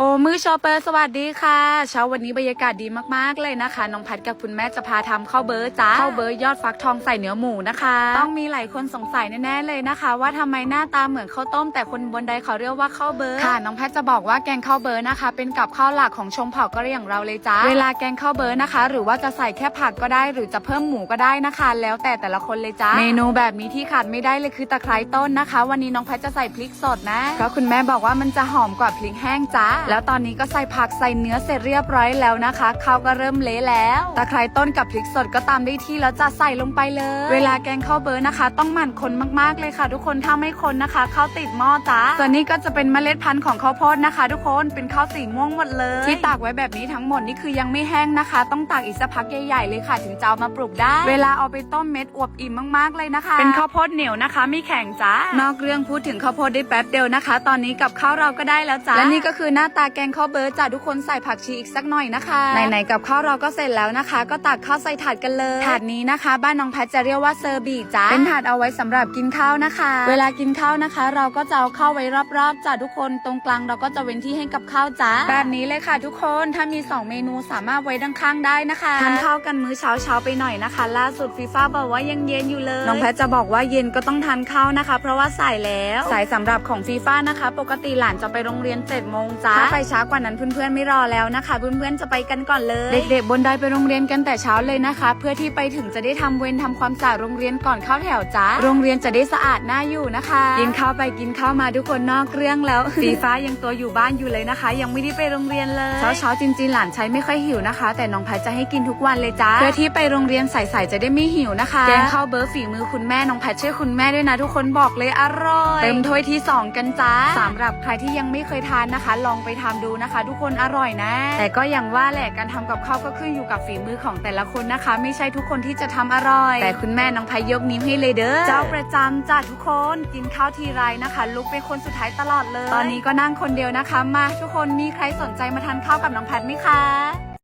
โอ้มือชอปเปอร์สวัสดีค่ะ เช้าวันนี้บรรยากาศดีมากๆเลยนะคะ น้องพัดกับคุณแม่จะพาทำข้าวเบอร์จ้าข้าวเบอร์ยอดฟักทองใส่เนื้อหมูนะคะ ต้องมีหลายคนสงสัยแน่ๆเลยนะคะ ว่าทำไมหน้าตาเหมือนข้าวต้ม แต่คนบนใดเขาเรียกว่าข้าวเบอร์ค่ะ น้องพัดจะบอกว่าแกงข้าวเบอร์นะคะ เป็นกับข้าวหลักของชมเผ่ากะเหรี่ยงเราเลยจ้าเวลาแกงข้าวเบอร์นะคะ หรือว่าจะใส่แค่ผักก็ได้ หรือจะเพิ่มหมูก็ได้นะคะ แล้วแต่แต่ละคนเลยจ้าเมนูแบบนี้ที่ขาดไม่ได้เลยคือตะไคร้ต้นนะคะ วันนี้น้องพัดจะใส่พริกสดนะเพราะคุณแม่บอกว่ามันจะหอมกว่าพริกแห้งจ้าแล้วตอนนี้ก็ใส่ผักใส่เนื้อเสร็จเรียบร้อยแล้วนะคะข้าวก็เริ่มเละแล้วตะไคร้ต้นกับพริกสดก็ตามได้ที่แล้วจะใส่ลงไปเลย เวลาแกงข้าวเบอร์นะคะ ต้องหมั่นคนมากๆเลยค่ะ ทุกคนถ้าไม่คนนะคะข้าวติดหม้อจ้าส่วนนี้ก็จะเป็นเมล็ดพันธุ์ของข้าวโพดนะคะ ทุกคนเป็นข้าวสีม่วงหมดเลย ที่ตากไว้แบบนี้ทั้งหมดนี่คือยังไม่แห้งนะคะ ต้องตากอีกสักพักใหญ่ๆเลยค่ะ ถึงจะเอามาปลูกได้ เวลาเอาไปต้มเม็ดอวบอิ่มมากๆเลยนะคะ เป็นข้าวโพดเหนียวนะคะ ไม่แข็งจ้านอกเรื่องพูดถึงข้าวโพดได้แป๊บเดียวนะคะ ตอนนี้กับข้าวเราก็ได้แล้วจ้าและนี่ก็คือหน้าตาแกงข้าวเบิร์ดจ้าทุกคนใส่ผักชีอีกสักหน่อยนะคะไหนๆกับข้าวเราก็เสร็จแล้วนะคะ ก็ตักข้าวใส่ถาดกันเลยถาดนี้นะคะ บ้านน้องแพทจะเรียกว่าเซอร์บีจ้าเป็นถาดเอาไว้สำหรับกินข้าวนะคะ เวลากินข้าวนะคะ เราก็จะเอาข้าวไว้รอบๆจ้าทุกคนตรงกลางเราก็จะเว้นที่ให้กับข้าวจ้าแบบนี้เลยค่ะ ทุกคนถ้ามีสองเมนูสามารถไว้ด้านข้างได้นะคะทานข้าวกันมื้อเช้าเช้าๆไปหน่อยนะคะ ล่าสุดฟีฟ่าบอกว่ายังเย็นอยู่เลยน้องแพทจะบอกว่าเย็นก็ต้องทานข้าวนะคะ เพราะว่าสายแล้วสายสำหรับของฟีฟ่านะคะ ปกติหลานจะไปโรงเรียน7จ็ดโมงจ้าถ้าใครช้ากว่านั้นเพื่อนๆไม่รอแล้วนะคะ เพื่อนๆจะไปกันก่อนเลย เด็กๆบนดอยไปโรงเรียนกันแต่เช้าเลยนะคะ เพื่อที่ไปถึงจะได้ทำเวรทำความสะอาดโรงเรียนก่อนเข้าแถวจ้าโรงเรียนจะได้สะอาดน่าอยู่นะคะ กินข้าวไปกินข้าวมาทุกคนนอกเรื่องแล้วฟีฟ้ายังตัวอยู่บ้านอยู่เลยนะคะ ยังไม่ได้ไปโรงเรียนเลยเช้าเช้าๆจริงๆ หลานใช้ไม่ค่อยหิวนะคะ แต่น้องแพทจะให้กินทุกวันเลยจ้าเพื่อที่ไปโรงเรียนใส่ๆจะได้ไม่หิวนะคะแกงข้าวเบอร์ฝีมือคุณแม่น้องแพทช่วยคุณแม่ด้วยนะทุกคนบอกเลยอร่อยเต็มถ้วยที่สองกันจ้าสำหรับใครที่ยังไม่เคยทานนะคะ ลองไปทำดูนะคะ ทุกคนอร่อยนะ แต่ก็อย่างว่าแหละการทำกับข้าวก็ขึ้นอยู่กับฝีมือของแต่ละคนนะคะ ไม่ใช่ทุกคนที่จะทำอร่อย แต่คุณแม่น้องพายยกนิ้วให้เลยเด้อเจ้าประจำจ้าทุกคนกินข้าวทีไรนะคะ ลุกเป็นคนสุดท้ายตลอดเลย ตอนนี้ก็นั่งคนเดียวนะคะ มาทุกคนมีใครสนใจมาทานข้าวกับน้องแพทไหมคะ